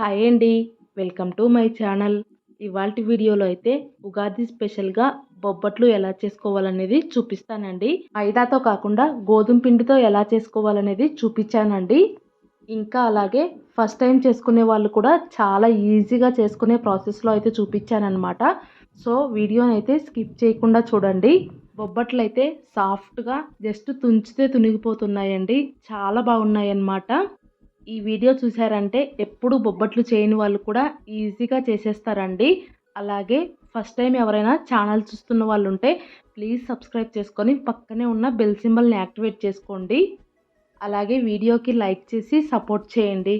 Hi అండి welcome to my channel. ఇవాళ వీడియోలో అయితే ఉగాది స్పెషల్గా బొబ్బట్లు ఎలా చేసుకోవాలనేది చూపిస్తానండి. మైదాతో కాకుండా గోధుమ పిండితో ఎలా చేసుకోవాలనేది చూపించానండి. ఇంకా అలాగే ఫస్ట్ టైం చేసుకునే వాళ్ళు కూడా చాలా ఈజీగా చేసుకునే ప్రాసెస్లో అయితే చూపించానమాట సో వీడియోని అయితే స్కిప్ చేయకుండా చూడండి. బొబ్బట్లు అయితే సాఫ్ట్గా జస్ట్ తుంచితే తునిగిపోతున్నాయండి. చాలా బాగున్నాయి అన్నమాట ఈ వీడియో చూసారంటే ఎప్పుడు బొబ్బట్లు చేయని వాళ్ళు కూడా ఈజీగా చేసేస్తారండి. అలాగే ఫస్ట్ టైం ఎవరైనా ఛానల్ చూస్తున్న వాళ్ళు ఉంటే ప్లీజ్ సబ్స్క్రైబ్ చేసుకొని పక్కనే ఉన్న బెల్ సింబల్ని యాక్టివేట్ చేసుకోండి. అలాగే వీడియోకి లైక్ చేసి సపోర్ట్ చేయండి.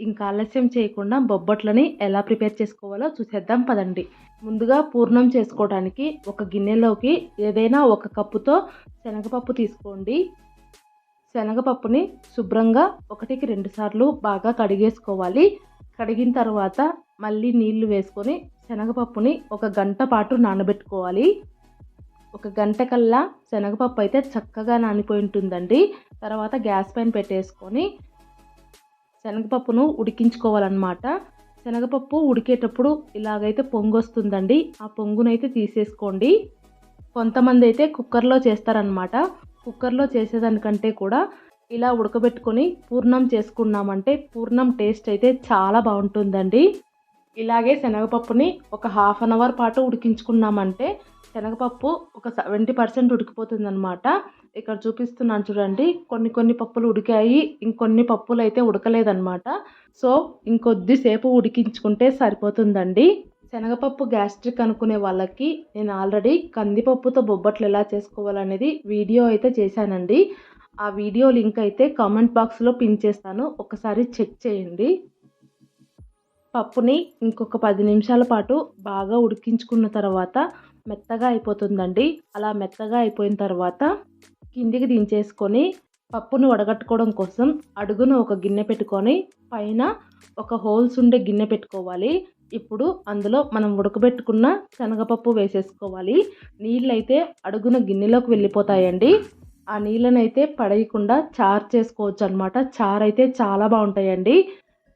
ఇంకా ఆలస్యం చేయకుండా బొబ్బట్లని ఎలా ప్రిపేర్ చేసుకోవాలో చూసేద్దాం పదండి. ముందుగా పూర్ణం చేసుకోవడానికి ఒక గిన్నెలోకి ఏదైనా ఒక కప్పుతో శనగపప్పు తీసుకోండి. శనగపప్పుని శుభ్రంగా ఒకటికి రెండు సార్లు బాగా కడిగేసుకోవాలి. కడిగిన తర్వాత మళ్ళీ నీళ్ళు వేసుకొని శనగపప్పుని ఒక గంట పాటు నానబెట్టుకోవాలి. ఒక గంట కల్లా శనగపప్పు అయితే చక్కగా నానిపోయి ఉంటుందండి. తర్వాత గ్యాస్ పైన పెట్టేసుకొని శనగపప్పును ఉడికించుకోవాలన్నమాట. శనగపప్పు ఉడికేటప్పుడు ఇలాగైతే పొంగు వస్తుందండి. ఆ పొంగునైతే తీసేసుకోండి. కొంతమంది అయితే కుక్కర్లో చేస్తారనమాట కుక్కర్లో చేసేదానికంటే కూడా ఇలా ఉడకబెట్టుకొని పూర్ణం చేసుకున్నామంటే పూర్ణం టేస్ట్ అయితే చాలా బాగుంటుందండి. ఇలాగే శనగపప్పుని ఒక హాఫ్ అన్ అవర్ పాటు ఉడికించుకున్నామంటే శనగపప్పు ఒక సెవెంటీ పర్సెంట్ ఉడికిపోతుందనమాట ఇక్కడ చూపిస్తున్నాను చూడండి కొన్ని కొన్ని పప్పులు ఉడికాయి ఇంకొన్ని పప్పులు అయితే ఉడకలేదన్నమాట. సో ఇంకొద్దిసేపు ఉడికించుకుంటే సరిపోతుందండి. శనగపప్పు గ్యాస్ట్రిక్ అనుకునే వాళ్ళకి నేను ఆల్రెడీ కందిపప్పుతో బొబ్బట్లు ఎలా చేసుకోవాలనేది వీడియో అయితే చేశానండి. ఆ వీడియో లింక్ అయితే కామెంట్ బాక్స్లో పిన్ చేస్తాను. ఒకసారి చెక్ చేయండి. పప్పుని ఇంకొక పది నిమిషాల పాటు బాగా ఉడికించుకున్న తర్వాత మెత్తగా అయిపోతుందండి. అలా మెత్తగా అయిపోయిన తర్వాత కిందికి దించేసుకొని పప్పును వడగట్టుకోవడం కోసం అడుగున ఒక గిన్నె పెట్టుకొని పైన ఒక హోల్స్ ఉండే గిన్నె పెట్టుకోవాలి. ఇప్పుడు అందులో మనం ఉడకబెట్టుకున్న శనగపప్పు వేసేసుకోవాలి. నీళ్ళైతే అడుగున గిన్నెలోకి వెళ్ళిపోతాయండి. ఆ నీళ్ళనైతే పడేయకుండా చారు చేసుకోవచ్చు అనమాట చారు అయితే చాలా బాగుంటాయండి.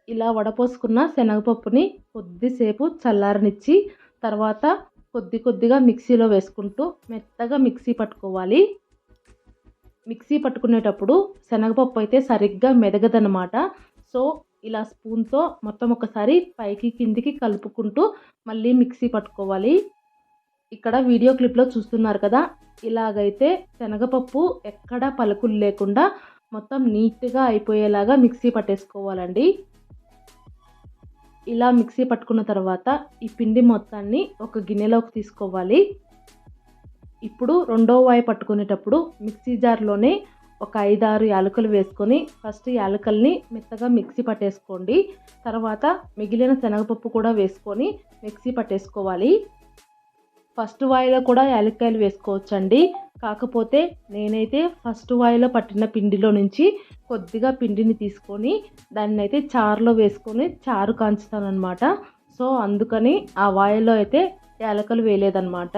ఇలా వడపోసుకున్న శనగపప్పుని కొద్దిసేపు చల్లారనిచ్చి తర్వాత కొద్ది కొద్దిగా మిక్సీలో వేసుకుంటూ మెత్తగా మిక్సీ పట్టుకోవాలి. మిక్సీ పట్టుకునేటప్పుడు శనగపప్పు అయితే సరిగ్గా మెదగదనమాట సో ఇలా స్పూన్తో మొత్తం ఒకసారి పైకి కిందికి కలుపుకుంటూ మళ్ళీ మిక్సీ పట్టుకోవాలి. ఇక్కడ వీడియో క్లిప్లో చూస్తున్నారు కదా ఇలాగైతే శనగపప్పు ఎక్కడ పలుకులు లేకుండా మొత్తం నీట్గా అయిపోయేలాగా మిక్సీ పట్టేసుకోవాలండి. ఇలా మిక్సీ పట్టుకున్న తర్వాత ఈ పిండి మొత్తాన్ని ఒక గిన్నెలోకి తీసుకోవాలి. ఇప్పుడు రెండో వాయి పట్టుకునేటప్పుడు మిక్సీ జార్లోనే ఒక ఐదారు యాలకులు వేసుకొని ఫస్ట్ యాలకల్ని మెత్తగా మిక్సీ పట్టేసుకోండి. తర్వాత మిగిలిన శనగపప్పు కూడా వేసుకొని మిక్సీ పట్టేసుకోవాలి. ఫస్ట్ వాయిలో కూడా యాలక్కాయలు వేసుకోవచ్చండి. కాకపోతే నేనైతే ఫస్ట్ వాయిలో పట్టిన పిండిలో నుంచి కొద్దిగా పిండిని తీసుకొని దాన్ని అయితే చారులో వేసుకొని చారు కాంచుతాను అనమాట సో అందుకని ఆ వాయిలో అయితే యాలకలు వేయలేదన్నమాట.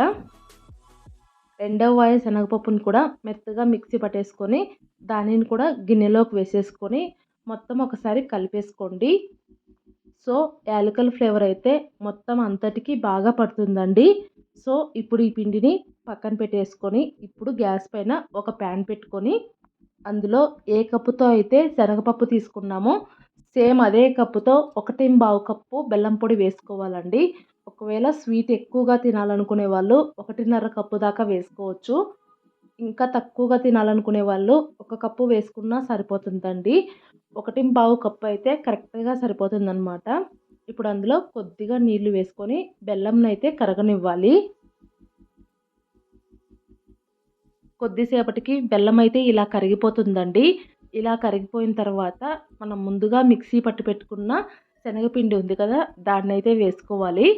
రెండవ వాయి శనగపప్పుని కూడా మెత్తగా మిక్సీ పట్టేసుకొని దానిని కూడా గిన్నెలోకి వేసేసుకొని మొత్తం ఒకసారి కలిపేసుకోండి. సో యాలకల ఫ్లేవర్ అయితే మొత్తం అంతటికి బాగా పడుతుందండి. సో ఇప్పుడు ఈ పిండిని పక్కన పెట్టేసుకొని ఇప్పుడు గ్యాస్ పైన ఒక ప్యాన్ పెట్టుకొని అందులో ఏ కప్పుతో అయితే శనగపప్పు తీసుకున్నామో సేమ్ అదే కప్పుతో ఒకటి బావు కప్పు బెల్లం పొడి వేసుకోవాలండి. ఒకవేళ స్వీట్ ఎక్కువగా తినాలనుకునే వాళ్ళు ఒకటిన్నర కప్పు దాకా వేసుకోవచ్చు. ఇంకా తక్కువగా తినాలనుకునే వాళ్ళు ఒక కప్పు వేసుకున్నా సరిపోతుందండి. ఒకటి పావు కప్పు అయితే కరెక్ట్గా సరిపోతుందన్నమాట. ఇప్పుడు అందులో కొద్దిగా నీళ్ళు వేసుకొని బెల్లంనైతే కరగనివ్వాలి. కొద్దిసేపటికి బెల్లం అయితే ఇలా కరిగిపోతుందండి. ఇలా కరిగిపోయిన తర్వాత మనం ముందుగా మిక్సీ పట్టి పెట్టుకున్న శనగపిండి ఉంది కదా దాన్ని అయితే వేసుకోవాలి.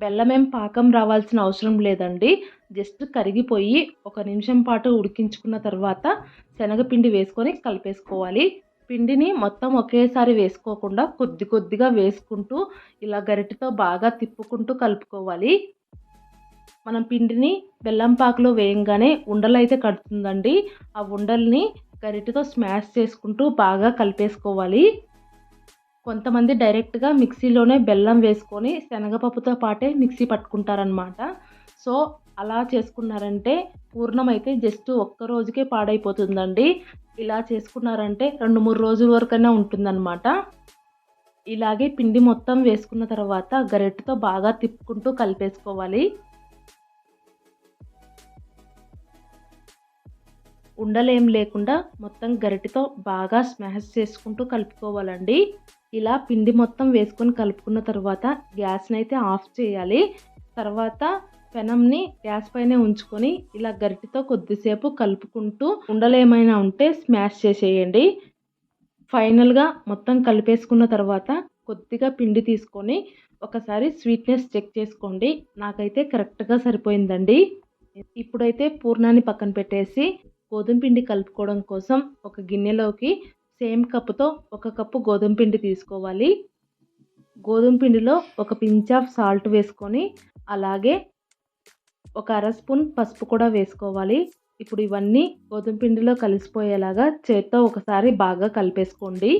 బెల్లం ఏం పాకం రావాల్సిన అవసరం లేదండి. జస్ట్ కరిగిపోయి ఒక నిమిషం పాటు ఉడికించుకున్న తర్వాత శనగపిండి వేసుకొని కలిపేసుకోవాలి. పిండిని మొత్తం ఒకేసారి వేసుకోకుండా కొద్ది కొద్దిగా వేసుకుంటూ ఇలా గరిటెతో బాగా తిప్పుకుంటూ కలుపుకోవాలి. మనం పిండిని బెల్లం పాకలో వేయంగానే ఉండలు అయితే కడుతుందండి. ఆ ఉండల్ని గరిటెతో స్మాష్ చేసుకుంటూ బాగా కలిపేసుకోవాలి. కొంతమంది డైరెక్ట్గా మిక్సీలోనే బెల్లం వేసుకొని శనగపప్పుతో పాటే మిక్సీ పట్టుకుంటారనమాట సో అలా చేసుకున్నారంటే పూర్ణం అయితే జస్ట్ ఒక్క రోజుకే పాడైపోతుందండి. ఇలా చేసుకున్నారంటే రెండు మూడు రోజుల వరకైనా ఉంటుందన్నమాట. ఇలాగే పిండి మొత్తం వేసుకున్న తర్వాత గరెట్టుతో బాగా తిప్పుకుంటూ కలిపేసుకోవాలి. ఉండలేం లేకుండా మొత్తం గరిటితో బాగా స్మాష్ చేసుకుంటూ కలుపుకోవాలండి. ఇలా పిండి మొత్తం వేసుకొని కలుపుకున్న తర్వాత గ్యాస్ని అయితే ఆఫ్ చేయాలి. తర్వాత పెనంని గ్యాస్ పైనే ఉంచుకొని ఇలా గరిటితో కొద్దిసేపు కలుపుకుంటూ ఉండలేమైనా ఉంటే స్మాష్ చేసేయండి. ఫైనల్గా మొత్తం కలిపేసుకున్న తర్వాత కొద్దిగా పిండి తీసుకొని ఒకసారి స్వీట్నెస్ చెక్ చేసుకోండి. నాకైతే కరెక్ట్గా సరిపోయిందండి. ఇప్పుడైతే పూర్ణాన్ని పక్కన పెట్టేసి గోధుమ పిండి కలుపుకోవడం కోసం ఒక గిన్నెలోకి సేమ్ కప్పుతో ఒక కప్పు గోధుమ పిండి తీసుకోవాలి. గోధుమ పిండిలో ఒక పించ్ ఆఫ్ సాల్ట్ వేసుకొని అలాగే ఒక అర స్పూన్ పసుపు కూడా వేసుకోవాలి. ఇప్పుడు ఇవన్నీ గోధుమ పిండిలో కలిసిపోయేలాగా చేత్తో ఒకసారి బాగా కలిపేసుకోండి.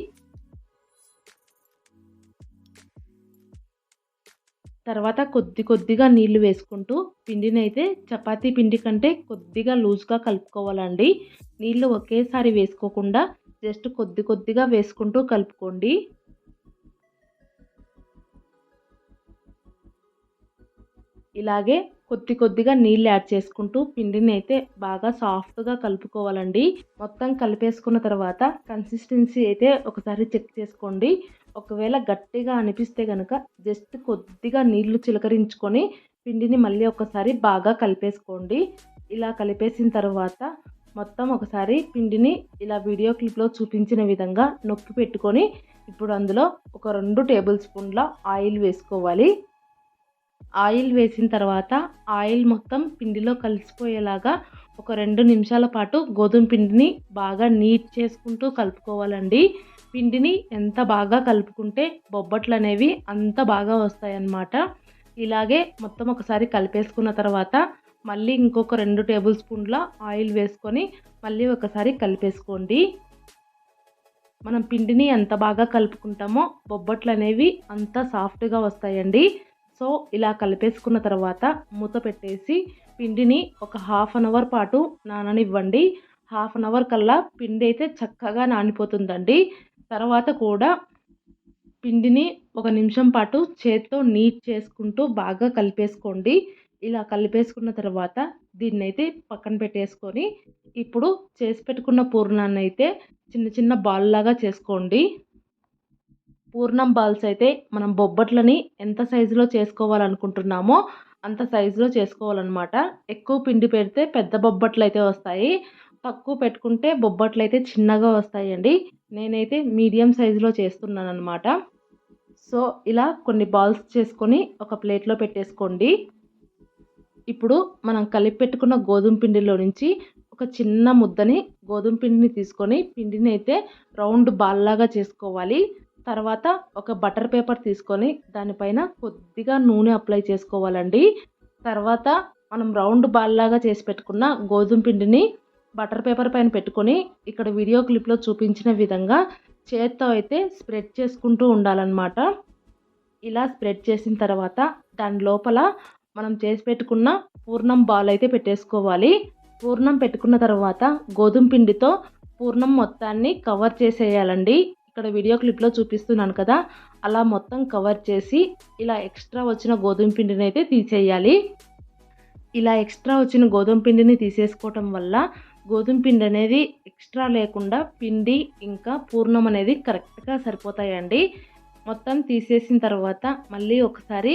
తర్వాత కొద్ది కొద్దిగా నీళ్ళు వేసుకుంటూ పిండిని అయితే చపాతీ పిండి కంటే కొద్దిగా లూజ్గా కలుపుకోవాలండి. నీళ్ళు ఒకేసారి వేసుకోకుండా జస్ట్ కొద్ది కొద్దిగా వేసుకుంటూ కలుపుకోండి. ఇలాగే కొద్ది కొద్దిగా నీళ్ళు యాడ్ చేసుకుంటూ పిండిని అయితే బాగా సాఫ్ట్గా కలుపుకోవాలండి. మొత్తం కలిపేసుకున్న తర్వాత కన్సిస్టెన్సీ అయితే ఒకసారి చెక్ చేసుకోండి. ఒకవేళ గట్టిగా అనిపిస్తే కనుక జస్ట్ కొద్దిగా నీళ్ళు చిలకరించుకొని పిండిని మళ్ళీ ఒకసారి బాగా కలిపేసుకోండి. ఇలా కలిపేసిన తర్వాత మొత్తం ఒకసారి పిండిని ఇలా వీడియో క్లిప్లో చూపించిన విధంగా నొక్కి పెట్టుకొని ఇప్పుడు అందులో ఒక రెండు టేబుల్ స్పూన్ల ఆయిల్ వేసుకోవాలి. ఆయిల్ వేసిన తర్వాత ఆయిల్ మొత్తం పిండిలో కలిసిపోయేలాగా ఒక రెండు నిమిషాల పాటు గోధుమ పిండిని బాగా నీట్ చేసుకుంటూ కలుపుకోవాలండి. పిండిని ఎంత బాగా కలుపుకుంటే బొబ్బట్లు అనేవి అంత బాగా వస్తాయన్నమాట. ఇలాగే మొత్తం ఒకసారి కలిపేసుకున్న తర్వాత మళ్ళీ ఇంకొక రెండు టేబుల్ స్పూన్ల ఆయిల్ వేసుకొని మళ్ళీ ఒకసారి కలిపేసుకోండి. మనం పిండిని ఎంత బాగా కలుపుకుంటామో బొబ్బట్లు అనేవి అంత సాఫ్ట్గా వస్తాయండి. సో ఇలా కలిపేసుకున్న తర్వాత మూత పెట్టేసి పిండిని ఒక హాఫ్ అన్ అవర్ పాటు నాననివ్వండి. హాఫ్ అన్ అవర్ కల్లా పిండి అయితే చక్కగా నానిపోతుందండి. తర్వాత కూడా పిండిని ఒక నిమిషం పాటు చేత్తో నీట్ చేసుకుంటూ బాగా కలిపేసుకోండి. ఇలా కలిపేసుకున్న తర్వాత దీన్ని అయితే పక్కన పెట్టేసుకొని ఇప్పుడు చేసి పెట్టుకున్న పూర్ణాన్ని అయితే చిన్న చిన్న బాల్ లాగా చేసుకోండి. పూర్ణం బాల్స్ అయితే మనం బొబ్బట్లని ఎంత సైజులో చేసుకోవాలనుకుంటున్నామో అంత సైజులో చేసుకోవాలన్నమాట. ఎక్కువ పిండి పెడితే పెద్ద బొబ్బట్లు అయితే వస్తాయి. తక్కువ పెట్టుకుంటే బొబ్బట్లు అయితే చిన్నగా వస్తాయండి. నేనైతే మీడియం సైజులో చేస్తున్నాను అనమాట సో ఇలా కొన్ని బాల్స్ చేసుకొని ఒక ప్లేట్లో పెట్టేసుకోండి. ఇప్పుడు మనం కలిపి పెట్టుకున్న గోధుమ పిండిలో నుంచి ఒక చిన్న ముద్దని గోధుమ పిండిని తీసుకొని పిండిని అయితే రౌండ్ బాల్లాగా చేసుకోవాలి. తర్వాత ఒక బటర్ పేపర్ తీసుకొని దానిపైన కొద్దిగా నూనె అప్లై చేసుకోవాలండి. తర్వాత మనం రౌండ్ బాల్లాగా చేసి పెట్టుకున్న గోధుమ పిండిని బటర్ పేపర్ పైన పెట్టుకొని ఇక్కడ వీడియో క్లిప్లో చూపించిన విధంగా చేత్తో అయితే స్ప్రెడ్ చేసుకుంటూ ఉండాలన్నమాట. ఇలా స్ప్రెడ్ చేసిన తర్వాత దాని లోపల మనం చేసి పెట్టుకున్న పూర్ణం బాల్ అయితే పెట్టేసుకోవాలి. పూర్ణం పెట్టుకున్న తర్వాత గోధుమ పిండితో పూర్ణం మొత్తాన్ని కవర్ చేసేయాలండి. ఇక్కడ వీడియో క్లిప్లో చూపిస్తున్నాను కదా. అలా మొత్తం కవర్ చేసి ఇలా ఎక్స్ట్రా వచ్చిన గోధుమ పిండిని అయితే తీసేయాలి. ఇలా ఎక్స్ట్రా వచ్చిన గోధుమ పిండిని తీసేసుకోవటం వల్ల గోధుమ పిండి అనేది ఎక్స్ట్రా లేకుండా పిండి ఇంకా పూర్ణం అనేది కరెక్ట్గా సరిపోతాయండి. మొత్తం తీసేసిన తర్వాత మళ్ళీ ఒకసారి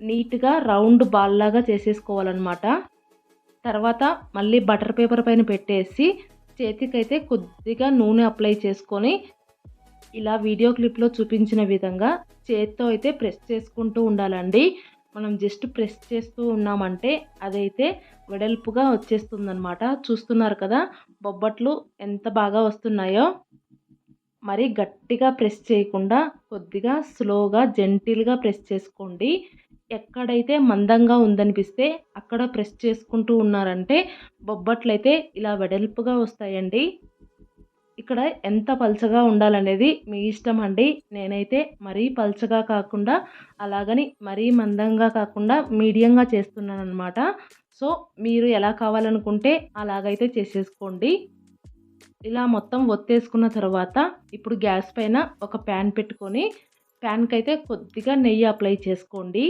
నీట్గా రౌండ్ బాల్ లాగా చేసేసుకోవాలన్నమాట. తర్వాత మళ్ళీ బటర్ పేపర్ పైన పెట్టేసి చేతికైతే కొద్దిగా నూనె అప్లై చేసుకొని ఇలా వీడియో క్లిప్లో చూపించిన విధంగా చేత్తో అయితే ప్రెస్ చేసుకుంటూ ఉండాలండి. మనం జస్ట్ ప్రెస్ చేస్తూ ఉన్నామంటే అదైతే వెడల్పుగా వచ్చేస్తుందన్నమాట. చూస్తున్నారు కదా బొబ్బట్లు ఎంత బాగా వస్తున్నాయో. మరి గట్టిగా ప్రెస్ చేయకుండా కొద్దిగా స్లోగా జెంటిల్గా ప్రెస్ చేసుకోండి. ఎక్కడైతే మందంగా ఉందనిపిస్తే అక్కడ ప్రెస్ చేసుకుంటూ ఉన్నారంటే బొబ్బట్లు అయితే ఇలా వెడల్పుగా వస్తాయండి. ఇక్కడ ఎంత పలచగా ఉండాలనేది మీ ఇష్టం అండి. నేనైతే మరీ పల్చగా కాకుండా అలాగని మరీ మందంగా కాకుండా మీడియంగా చేస్తున్నాను అనమాట సో మీరు ఎలా కావాలనుకుంటే అలాగైతే చేసేసుకోండి. ఇలా మొత్తం ఒత్తేసుకున్న తర్వాత ఇప్పుడు గ్యాస్ పైన ఒక ప్యాన్ పెట్టుకొని ప్యాన్కి అయితే కొద్దిగా నెయ్యి అప్లై చేసుకోండి.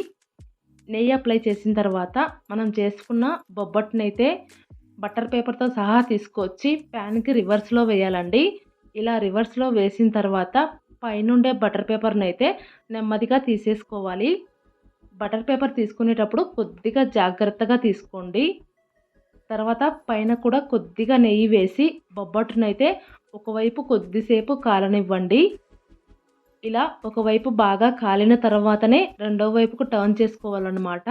నెయ్యి అప్లై చేసిన తర్వాత మనం చేసుకున్న బొబ్బట్టునైతే బట్టర్ బటర్ పేపర్తో సహా తీసుకొచ్చి ప్యాన్కి రివర్స్లో వేయాలండి. ఇలా రివర్స్లో వేసిన తర్వాత పైనుండే బటర్ పేపర్ని అయితే నెమ్మదిగా తీసేసుకోవాలి. బటర్ పేపర్ తీసుకునేటప్పుడు కొద్దిగా జాగ్రత్తగా తీసుకోండి. తర్వాత పైన కూడా కొద్దిగా నెయ్యి వేసి బొబ్బట్టునైతే ఒకవైపు కొద్దిసేపు కాలనివ్వండి. ఇలా ఒకవైపు బాగా కాలిన తర్వాతనే రెండో వైపుకు టర్న్ చేసుకోవాలన్నమాట.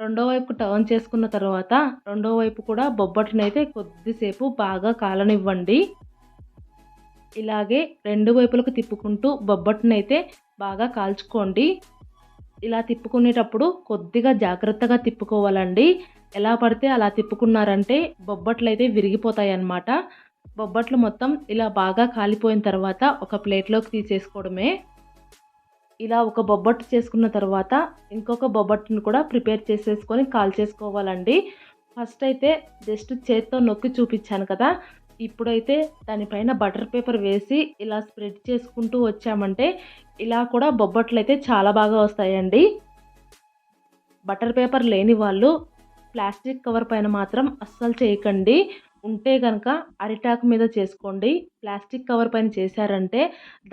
రెండో వైపు టర్న్ చేసుకున్న తర్వాత రెండో వైపు కూడా బొబ్బట్టునైతే కొద్దిసేపు బాగా కాలనివ్వండి. ఇలాగే రెండు వైపులకు తిప్పుకుంటూ బొబ్బట్టునైతే బాగా కాల్చుకోండి. ఇలా తిప్పుకునేటప్పుడు కొద్దిగా జాగ్రత్తగా తిప్పుకోవాలండి. ఎలా పడితే అలా తిప్పుకున్నారంటే బొబ్బట్లు అయితే విరిగిపోతాయి అన్నమాట బొబ్బట్లు మొత్తం ఇలా బాగా కాలిపోయిన తర్వాత ఒక ప్లేట్లోకి తీసేసుకోవడమే. ఇలా ఒక బొబ్బట్టు చేసుకున్న తర్వాత ఇంకొక బొబ్బట్టును కూడా ప్రిపేర్ చేసేసుకొని కాల్ చేసుకోవాలండి ఫస్ట్ అయితే జస్ట్ చేత్తో నొక్కి చూపించాను కదా. ఇప్పుడైతే దానిపైన బటర్ పేపర్ వేసి ఇలా స్ప్రెడ్ చేసుకుంటూ వచ్చామంటే ఇలా కూడా బొబ్బట్లు అయితే చాలా బాగా వస్తాయండి. బటర్ పేపర్ లేని వాళ్ళు ప్లాస్టిక్ కవర్ పైన మాత్రం అస్సలు చేయకండి. ఉంటే కనుక అరిటాకు మీద చేసుకోండి. ప్లాస్టిక్ కవర్ పైన చేశారంటే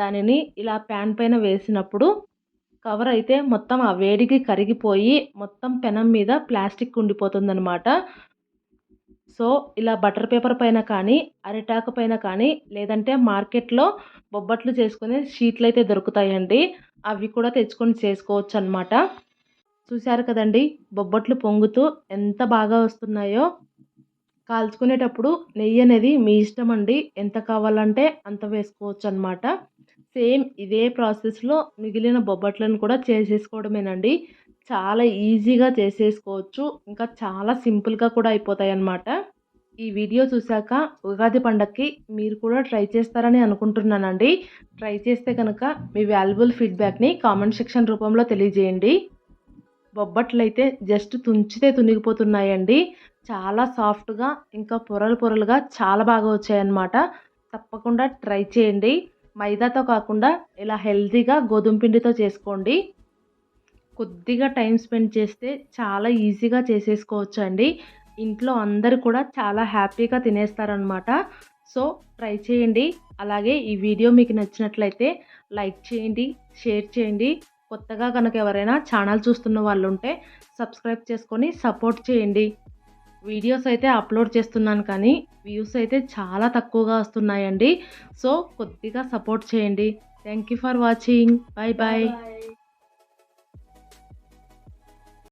దానిని ఇలా ప్యాన్ పైన వేసినప్పుడు కవర్ అయితే మొత్తం ఆ వేడికి కరిగిపోయి మొత్తం పెనం మీద ప్లాస్టిక్ ఉండిపోతుందనమాట సో ఇలా బటర్ పేపర్ పైన కానీ అరిటాకు పైన కానీ లేదంటే మార్కెట్లో బొబ్బట్లు చేసుకునే షీట్లు అయితే దొరుకుతాయండి. అవి కూడా తెచ్చుకొని చేసుకోవచ్చు అనమాట చూశారు కదండి? బొబ్బట్లు పొంగుతూ ఎంత బాగా వస్తున్నాయో. కాల్చుకునేటప్పుడు నెయ్యి అనేది మీ ఇష్టం అండి. ఎంత కావాలంటే అంత వేసుకోవచ్చు అనమాట సేమ్ ఇదే ప్రాసెస్లో మిగిలిన బొబ్బట్లను కూడా చేసేసుకోవడమేనండి. చాలా ఈజీగా చేసేసుకోవచ్చు. ఇంకా చాలా సింపుల్గా కూడా అయిపోతాయి అన్నమాట ఈ వీడియో చూశాక ఉగాది పండగకి మీరు కూడా ట్రై చేస్తారని అనుకుంటున్నానండి. ట్రై చేస్తే కనుక మీ వాల్యుబుల్ ఫీడ్బ్యాక్ని కామెంట్ సెక్షన్ రూపంలో తెలియజేయండి. బొబ్బట్లు అయితే జస్ట్ తుంచితే తునిగిపోతున్నాయండి. చాలా సాఫ్ట్గా ఇంకా పొరలు పొరలుగా చాలా బాగా వచ్చాయన్నమాట. తప్పకుండా ట్రై చేయండి. మైదాతో కాకుండా ఇలా హెల్తీగా గోధుమ పిండితో చేసుకోండి. కొద్దిగా టైం స్పెండ్ చేస్తే చాలా ఈజీగా చేసేసుకోవచ్చు అండి ఇంట్లో అందరు కూడా చాలా హ్యాపీగా తినేస్తారనమాట సో ట్రై చేయండి. అలాగే ఈ వీడియో మీకు నచ్చినట్లయితే లైక్ చేయండి షేర్ చేయండి. కొత్తగా కనుక ఎవరైనా ఛానల్ చూస్తున్న వాళ్ళు ఉంటే సబ్స్క్రైబ్ చేసుకొని సపోర్ట్ చేయండి. వీడియోస్ అయితే అప్లోడ్ చేస్తున్నాను కానీ వ్యూస్ అయితే చాలా తక్కువగా వస్తున్నాయండి. సో కొద్దిగా సపోర్ట్ చేయండి. Thank you for watching. Bye bye